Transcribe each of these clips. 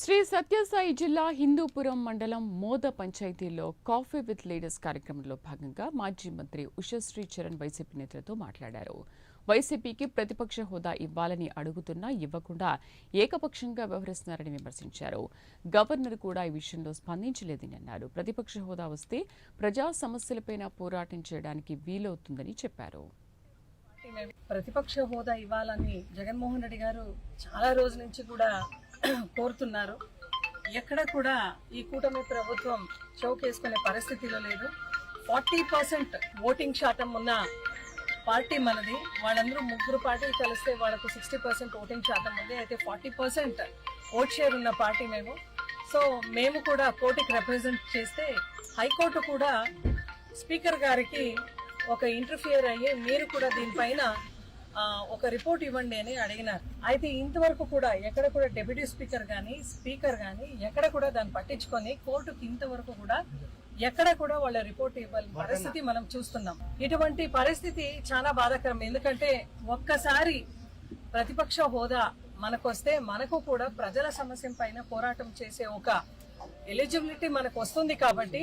శ్రీ సత్యసాయి జిల్లా హిందూపురం మండలం మోద పంచాయతీలో కాఫీ విత్ లీడర్స్ కార్యక్రమంలో భాగంగా మాజీ మంత్రి ఉషశ్రీ చరణ్ వైసీపీ నేతలతో మాట్లాడారు. వైసీపీకి ప్రతిపక్ష హోదా ఇవ్వాలని అడుగుతున్నా ఇవ్వకుండా ఏకపక్షంగా వ్యవహరిస్తున్నారని విమర్శించారు. గవర్నర్ కూడా ఈ విషయంలో స్పందించలేదని అన్నారు. ప్రతిపక్ష హోదా వస్తే ప్రజా సమస్యలపైన పోరాటం చేయడానికి వీలవుతుందని చెప్పారు. ప్రతిపక్ష హోదా ఇవ్వాలని జగన్మోహన్ రెడ్డి గారు చాలా రోజుల నుంచి కూడా కోరుతున్నారు. ఎక్కడ కూడా ఈ కూటమి ప్రభుత్వం చౌకేసుకునే పరిస్థితిలో లేదు. ఫార్టీ పర్సెంట్ ఓటింగ్ శాతం ఉన్న పార్టీ మనది. వాళ్ళందరూ ముగ్గురు పార్టీలు కలిస్తే వాళ్ళకు సిక్స్టీ పర్సెంట్ ఓటింగ్ శాతం ఉంది. అయితే ఫార్టీ పర్సెంట్ ఓట్ షేర్ ఉన్న పార్టీ మేము. సో మేము కూడా కోర్టుకి రిప్రజెంట్ చేస్తే హైకోర్టు కూడా స్పీకర్ గారికి ఒక ఇంటర్ఫియర్ అయ్యి మీరు కూడా దీనిపైన ఒక రిపోర్ట్ ఇవ్వండి అని అడిగినారు. అయితే ఇంతవరకు కూడా ఎక్కడ కూడా డెప్యూటీ స్పీకర్ కానీ స్పీకర్ కానీ ఎక్కడ కూడా దాన్ని పట్టించుకొని కోర్టుకి ఇంతవరకు కూడా ఎక్కడ కూడా వాళ్ళ రిపోర్ట్ ఇవ్వాలి పరిస్థితి మనం చూస్తున్నాం. ఇటువంటి పరిస్థితి చాలా బాధాకరం. ఎందుకంటే ఒక్కసారి ప్రతిపక్ష హోదా మనకొస్తే మనకు కూడా ప్రజల సమస్య పైన పోరాటం చేసే ఒక ఎలిజిబిలిటీ మనకు వస్తుంది కాబట్టి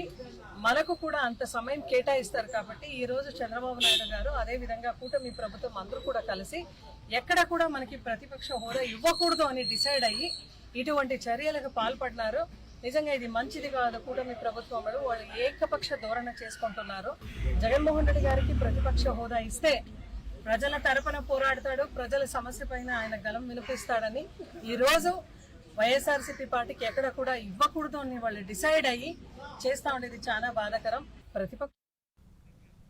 మనకు కూడా అంత సమయం కేటాయిస్తారు కాబట్టి ఈ రోజు చంద్రబాబు నాయుడు గారు అదే విధంగా కూటమి ప్రభుత్వం అందరూ కూడా కలిసి ఎక్కడ కూడా మనకి ప్రతిపక్ష హోదా ఇవ్వకూడదు అని డిసైడ్ అయ్యి ఇటువంటి చర్యలకు పాల్పడినారు. నిజంగా ఇది మంచిది కాదు కూటమి ప్రభుత్వం వాళ్ళు ఏకపక్ష ధోరణ చేసుకుంటున్నారు. జగన్మోహన్ రెడ్డి గారికి ప్రతిపక్ష హోదా ఇస్తే ప్రజల తరపున పోరాడతాడు. ప్రజల సమస్య పైన ఆయన గలం వినిపిస్తాడని ఈ రోజు వైఎస్ఆర్సీపీ పార్టీకి ఎక్కడ కూడా ఇవ్వకూడదు అని వాళ్ళు డిసైడ్ అయ్యి చేస్తా ఉండేది చాలా బాధాకరం. ప్రతిపక్ష